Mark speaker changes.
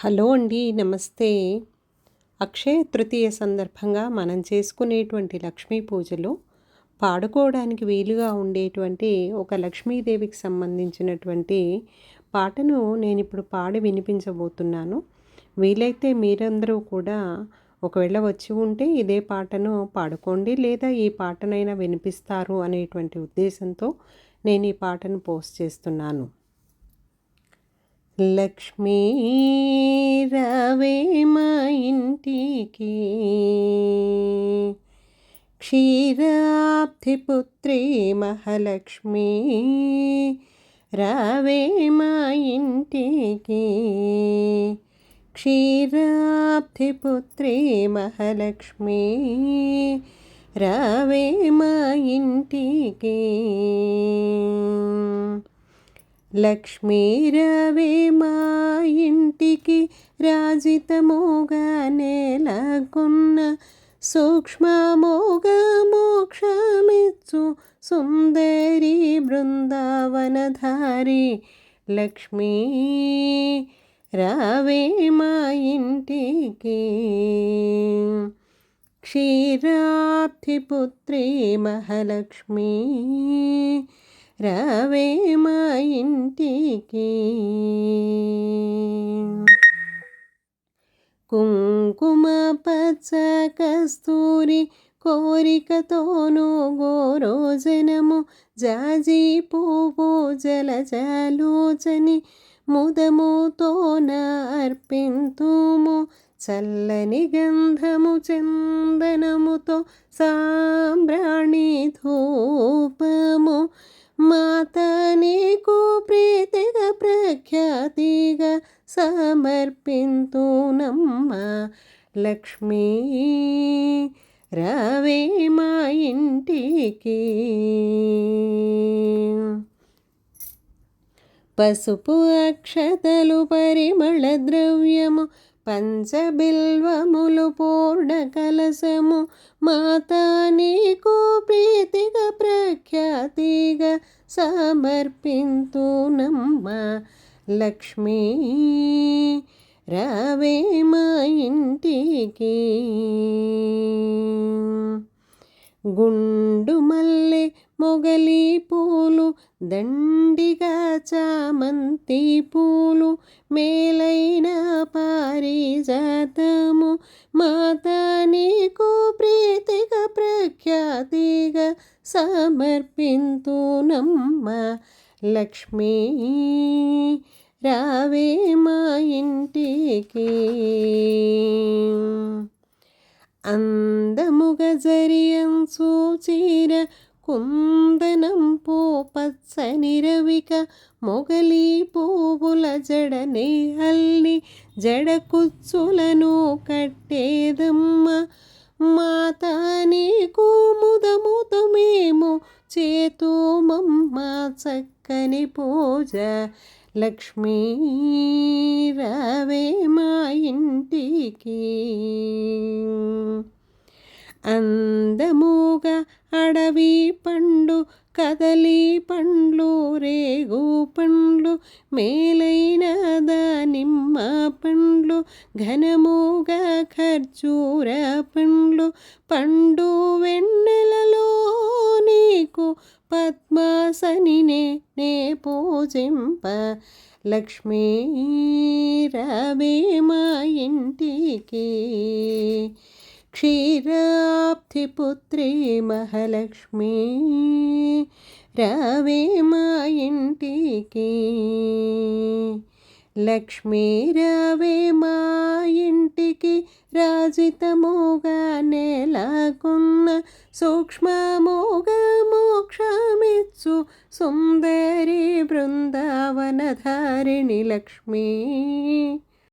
Speaker 1: Hello అండి నమస్తే. అక్షయ తృతీయ సందర్భంగా మనం చేసుకునేటువంటి లక్ష్మీ పూజలో పాడుకోవడానికి వీలుగా ఉండేటువంటి ఒక లక్ష్మీదేవికి సంబంధించినటువంటి పాటను నేను ఇప్పుడు పాడి వినిపించబోతున్నాను. వీలైతే మీరందరూ కూడా ఒకవేళ వచ్చి ఉంటే ఇదే పాటను పాడుకోండి లేదా ఈ పాటనైనా వినిపిస్తారు అనేటువంటి ఉద్దేశంతో నేను ఈ పాటను పోస్ట్ చేస్తున్నాను. లక్ష్మీ రవే మా ఇంటికి. క్షీరాబ్ధిపుత్రి మహాలక్ష్మి రవే మా ఇంటికి. క్షీరాబ్ధిపుత్రి మహాలక్ష్మి రవే మా ఇంటికి. లక్ష్మీరవే మా ఇంటికి రాజితముగా నేలకున్న సూక్ష్మమోగ మోక్షమిచ్చు సుందరి బృందావనధారి లక్ష్మీ. రావే మా ఇంటికి క్షీరాబ్ధిపుత్రి మహాలక్ష్మీ. రావే మా ఇంటికి కుంకుమ పచ్చ కస్తూరి కోరికతోనూ గోరోజనము జాజి పువ్వు జలజలోచని ముదముతోన అర్పింతుము చల్లని గంధము చందనముతో సాంబ్రాణి ధూపము మాత నీకు ప్రీతిగా ప్రఖ్యాతిగా సమర్పింతునమ్మ. లక్ష్మీ రావే మా ఇంటికి. పసుపు అక్షతలు పరిమళ ద్రవ్యము పంచబిల్వములు పూర్ణ కలసము మాత నీకు ప్రీతిగా ప్రఖ్యాతిగా సమర్పింతునమ్మ. లక్ష్మీ రావే మా ఇంటికి. గుండు మల్లె మొగలి పూలు దండిగా చామంతి పూలు మేలైన పారిజాతము. మాత నీకు ప్రీతిగా ప్రఖ్యాతిగా సమర్పింతునమ్మ లక్ష్మీ రావే మా ఇంటికి. అందముగ జరియం సూచీర కుందనం పో పచ్చని రవిక మొగలి పువ్వుల జడనే అల్లి జడ కుచ్చులను కట్టేదమ్మ. మాత నీకు ముదముదమేము చేతోమమ్మ చక్కని పూజ. లక్ష్మీ రావే మా ఇంటికి. అంద పండు కదలి పండ్లు రేగు పండ్లు మేలైన దానిమ్మ పండ్లు ఘనముగా ఖర్జూర పండ్లు పండు వెన్నెలలో నీకు పద్మాసనినే నే పూజింప. లక్ష్మీ రవే మా ఇంటికి. క్షీరాబ్ధిపుత్రి మహాలక్ష్మి రావే మా ఇంటికి. లక్ష్మీ రావే మా ఇంటికి రాజితముగా నెలకొన్న సూక్ష్మముగా మోక్షమిచ్చు సుందరి బృందావనధారిణి లక్ష్మీ.